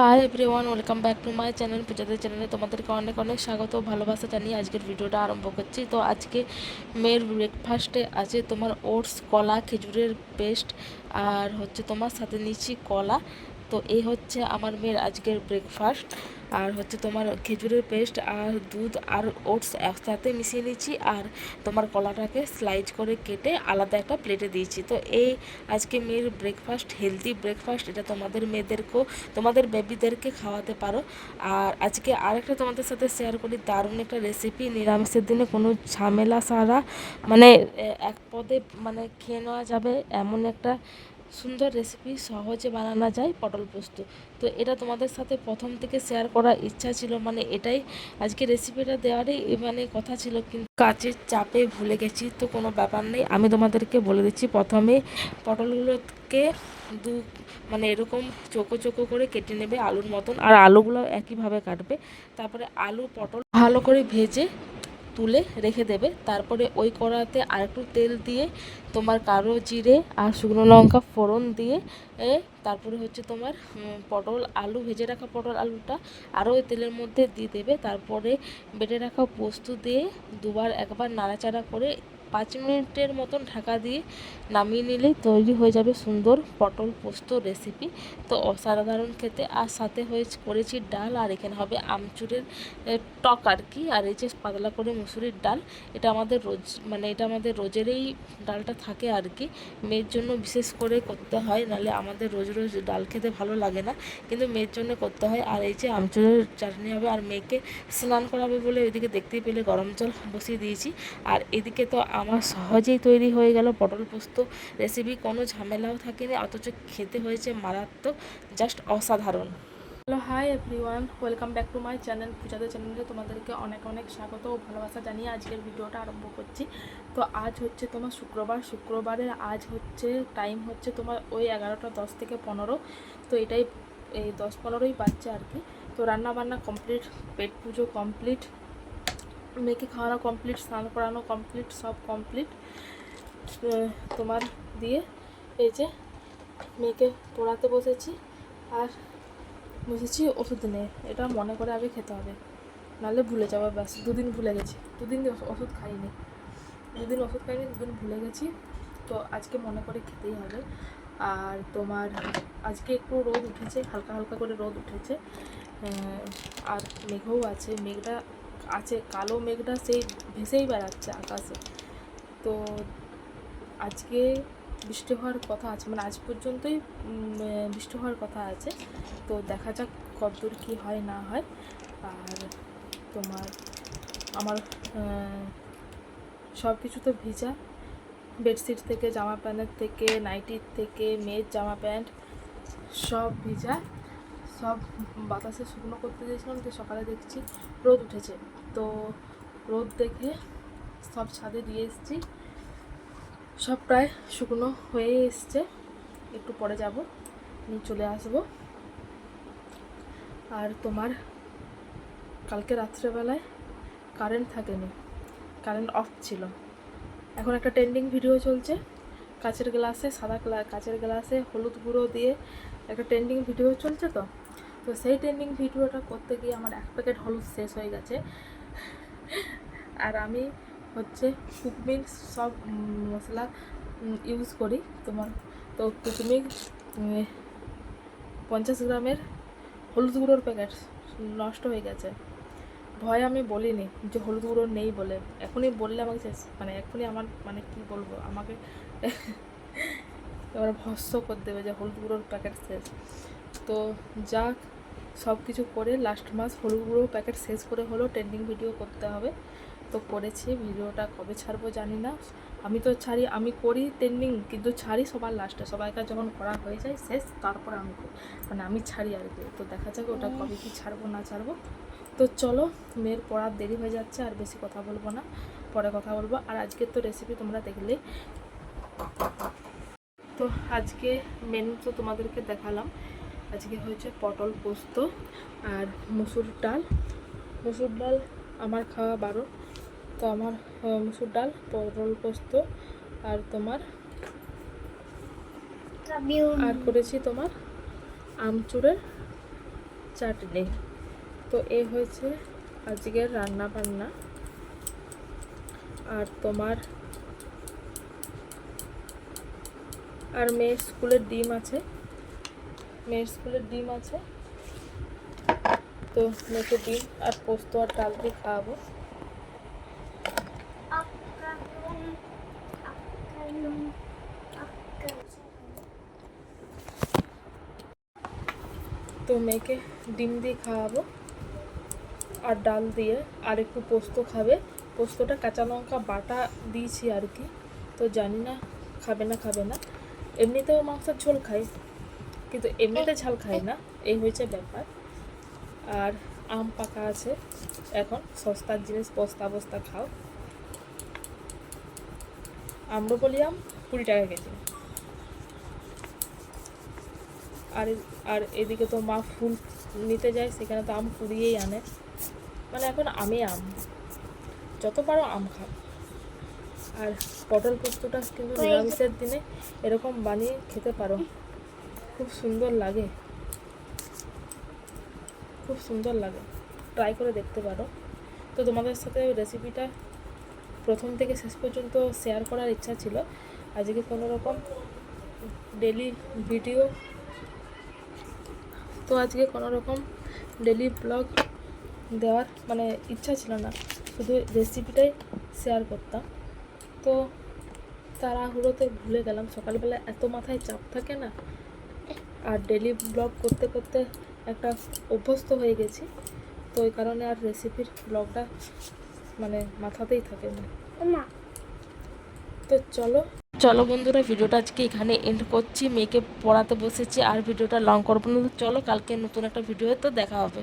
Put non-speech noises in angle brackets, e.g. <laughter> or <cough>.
Hi everyone welcome back to my channel পূজাদের চ্যানেলে তোমাদেরকে অনেক অনেক স্বাগত ভালোবাসা জানিয়ে আজকের ভিডিওটা আরম্ভ করছি। তো আজকে মেয়ের ব্রেকফাস্টে আছে তোমার ওটস কলা, খেজুরের পেস্ট আর হচ্ছে তোমার সাথে নিচ্ছি কলা। তো এই হচ্ছে আমার মেয়ের আজকের ব্রেকফাস্ট আর হচ্ছে তোমার খেজুরের পেস্ট আর দুধ আর ওটস একসাথে মিশিয়ে নিচ্ছি আর তোমার কলাটাকে স্লাইজ করে কেটে আলাদা একটা প্লেটে দিয়েছি। তো এই আজকে মেয়ের ব্রেকফাস্ট হেলদি ব্রেকফাস্ট এটা তোমাদের মেয়েদেরকেও, তোমাদের বেবিদেরকে খাওয়াতে পারো। আর আজকে আরেকটা তোমাদের সাথে শেয়ার করি, দারুণ একটা রেসিপি নিরামিষের দিনে কোনো ঝামেলা সারা মানে এক পদে মানে খেয়ে নেওয়া যাবে এমন একটা সুন্দর রেসিপি সহজে বানানো যায় পটল পোস্ত। তো এটা তোমাদের সাথে প্রথম থেকে শেয়ার করার ইচ্ছা ছিল মানে এটাই আজকে রেসিপিটা দেওয়ারই মানে কথা ছিল, কিন্তু কাজের চাপে ভুলে গেছি, তো কোনো ব্যাপার নেই। আমি তোমাদেরকে বলে দিচ্ছি, প্রথমে পটলগুলোকে দু মানে এরকম চোখো চোখো করে কেটে নেবে আলুর মতন, আর আলুগুলো একইভাবে কাটবে। তারপরে আলু পটল ভালো করে ভেজে তুলে রেখে দেবে। তারপরে ওই কড়াতে আর একটু তেল দিয়ে তোমার কালো জিরে আর শুকনো লঙ্কা ফোড়ন দিয়ে তারপরে হচ্ছে তোমার পটল আলু, ভেজে রাখা পটল আলুটা আরও ওই তেলের মধ্যে দিয়ে দেবে। তারপরে বেটে রাখা পোস্ত দিয়ে দুবার একবার নাড়াচাড়া করে পাঁচ মিনিটের মতন ঢাকা দিয়ে নামিয়ে নিলেই তৈরি হয়ে যাবে সুন্দর পটল পোস্ত রেসিপি তো অসাধারণ খেতে। আর সাথে হয়েছে, করেছি ডাল, আর এখানে হবে আমচুরের টক আর কি। আর এই যে পাতলা করে মুসুরির ডাল, এটা আমাদের রোজ মানে এটা আমাদের রোজেরই ডালটা থাকে আর কি। মেয়ের জন্য বিশেষ করে করতে হয়, নাহলে আমাদের রোজ রোজ ডাল খেতে ভালো লাগে না। কিন্তু মেয়ের জন্য করতে হয়। আর এই যে আমচুরের চাটনি হবে, আর মেয়েকে স্নান করাবে বলে ওইদিকে দেখতেই পেলে গরম জল বসিয়ে দিয়েছি। আর এদিকে তো আমার সহজেই তৈরি হয়ে গেল পটল পোস্ত। রেসিপি কোনো ঝামেলাও থাকেনি, অথচ খেতে হয়েছে মারাত্মক জাস্ট অসাধারণ। Hello hi everyone welcome back to my channel পূজাদের চ্যানেলে তোমাদেরকে অনেক অনেক স্বাগত ও ভালোবাসা জানিয়ে আজকের ভিডিওটা আরম্ভ করছি। তো আজ হচ্ছে তোমার শুক্রবার, শুক্রবারের আজ হচ্ছে টাইম হচ্ছে তোমার ওই এগারোটা দশ থেকে পনেরো। তো এটাই, এই দশ পনেরোই বাচ্চা আর কি। তো রান্না বান্না কমপ্লিট পেট পুজো কমপ্লিট মেয়েকে খাওয়ানো কমপ্লিট স্নান করানো কমপ্লিট সব কমপ্লিট তোমার দিয়ে এই যে মেয়েকে পড়াতে বসেছি আর বসেছি ওষুধ নেই এটা মনে করে আগে খেতে হবে, নাহলে ভুলে যাব, ব্যাস, দুদিন ভুলে গেছি। দুদিন ওষ- ওষুধ খাইনি। দুদিন ওষুধ খাইনি, দুদিন ভুলে গেছি। তো আজকে মনে করে খেতেই হবে। আর তোমার আজকে একটু রোদ উঠেছে, হালকা হালকা করে রোদ উঠেছে। আর মেঘও আছে, মেঘটা আছে, কালো মেঘটা সেই ভেসেই বেড়াচ্ছে আকাশে। তো আজকে বৃষ্টি হওয়ার কথা আছে মানে আজ পর্যন্তই বৃষ্টি হওয়ার কথা আছে। তো দেখা যাক কতদূর কী হয়, না হয়। আর তোমার, আমার সব কিছু তো ভিজা। বেডশিট থেকে, জামা প্যান্টের থেকে, নাইটির থেকে, মেয়ের জামা প্যান্ট, সব ভিজা। সব বাতাসে শুকনো করতে দিয়েছিলাম তো সকালে দেখছি রোদ উঠেছে। তো রোদ দেখে সব ছাদে দিয়ে এসেছি। সব প্রায় শুকনো হয়ে এসছে। একটু পরে যাব, নিয়ে চলে আসব। আর তোমার কালকে রাত্রেবেলায় কারেন্ট থাকেনি কারেন্ট অফ ছিল। এখন একটা ট্রেন্ডিং ভিডিও চলছে। কাচের গ্লাসে, সাদা কাচের গ্লাসে হলুদ গুঁড়ো দিয়ে একটা ট্রেন্ডিং ভিডিও চলছে তো? তো সেই ট্রেন্ডিং ভিডিওটা করতে গিয়ে আমার এক প্যাকেট হলুদ শেষ হয়ে গেছে। আর আমি হচ্ছে কুকমিক সব মশলা ইউজ করি তোমার। তো কুকমিক উম, পঞ্চাশ গ্রামের হলুদ গুঁড়োর প্যাকেট নষ্ট হয়ে গেছে। ভয় আমি বলিনি যে হলুদ গুঁড়ো নেই বলে। এখনই বললে আমাকে শেষ মানে এখনই আমার মানে কি বলব আমাকে <laughs> এবার ভস্য করে দেবে যে হলুদ গুঁড়োর প্যাকেট শেষ। তো যাক সব কিছু করে লাস্ট মাস হলুদ গুঁড়ো প্যাকেট শেষ করে হলো ট্রেন্ডিং ভিডিও করতে হবে। তো করেছি, ভিডিওটা কবে ছাড়বো জানি না। আমি তো ছাড়ি, আমি করি ট্রেন্ডিং কিন্তু ছাড়ি সবার লাস্টে সবাইকার যখন করা হয়ে যায়, শেষ, তারপর আমি করি। মানে আমি ছাড়ি আর কি। তো দেখা যাক ওটা কবে কি ছাড়বো, না ছাড়বো। তো চলো, মেয়ের পড়ার দেরি হয়ে যাচ্ছে, আর বেশি কথা বলব না। পরে কথা বলব। আর আজকের তো রেসিপি তোমরা দেখলে। তো আজকে মেনু তো তোমাদেরকে দেখালাম। আজকে হয়েছে পটল পোস্ত আর মুসুর ডাল। মুসুর ডাল আমার খাওয়া বারো তো আমার মুসুর ডাল পটল পোস্ত আর তোমার? আর করেছি তোমার? আমচুরের চাটনি। তো এ হয়েছে আজকের রান্না বান্না আর তোমার? আর মেয়ের স্কুলের ডিম আছে। মেয়ের স্কুলের ডিম আছে। তো মেয়েকে ডিম আর পোস্ত আর ডাল দিয়ে খাওয়াবো। তো মেয়েকে ডিম দিয়ে খাওয়াবো আর ডাল দিয়ে আর একটু পোস্ত খাবে। পোস্তটা কাঁচা লঙ্কা বাটা দিয়েছি আর কি। তো জানি না, খাবে না খাবে না। এমনিতেও মাংসের ঝোল খাই। কিন্তু এমনিতে ঝাল খাই না এই হয়েছে ব্যাপার। আর আম পাকা আছে এখন সস্তার জিনিস বস্তা বস্তা খাও। আম্রপলি আম কুড়ি টাকা কেজি। আর আর এদিকে তো মা ফুল নিতে যায় সেখানে তো আম কুড়িয়েই আনে। মানে এখন আমি আম যত পারো আম খাও। আর পটল পোস্তটা কিন্তু নিরামিষের দিনে এরকম বানিয়ে খেতে পারো। খুব সুন্দর লাগে। খুব সুন্দর লাগে। ট্রাই করে দেখতে পারো। তো তোমাদের সাথে রেসিপিটা প্রথম থেকে শেষ পর্যন্ত শেয়ার করার ইচ্ছা ছিল। আজকে কোনো রকম ডেলি ভিডিও তো আজকে কোনো রকম ডেলি ব্লগ দেওয়ার মানে ইচ্ছা ছিল না। শুধু রেসিপিটাই শেয়ার করতাম। তো তাড়াহুড়োতে ভুলে গেলাম। সকালবেলা এত মাথায় চাপ থাকে না। আর ডেলি ব্লগ করতে করতে একটা অভ্যস্ত হয়ে গেছি। তো ওই কারণে আর রেসিপির ব্লগটা মানে মাথাতেই থাকে না। তো চলো। চলো বন্ধুরা ভিডিওটা আজকে এখানে এন্ড করছি। মেয়েকে পড়াতে বসেছি আর ভিডিওটা লং করব না। তো চলো কালকে নতুন একটা ভিডিও তো দেখা হবে।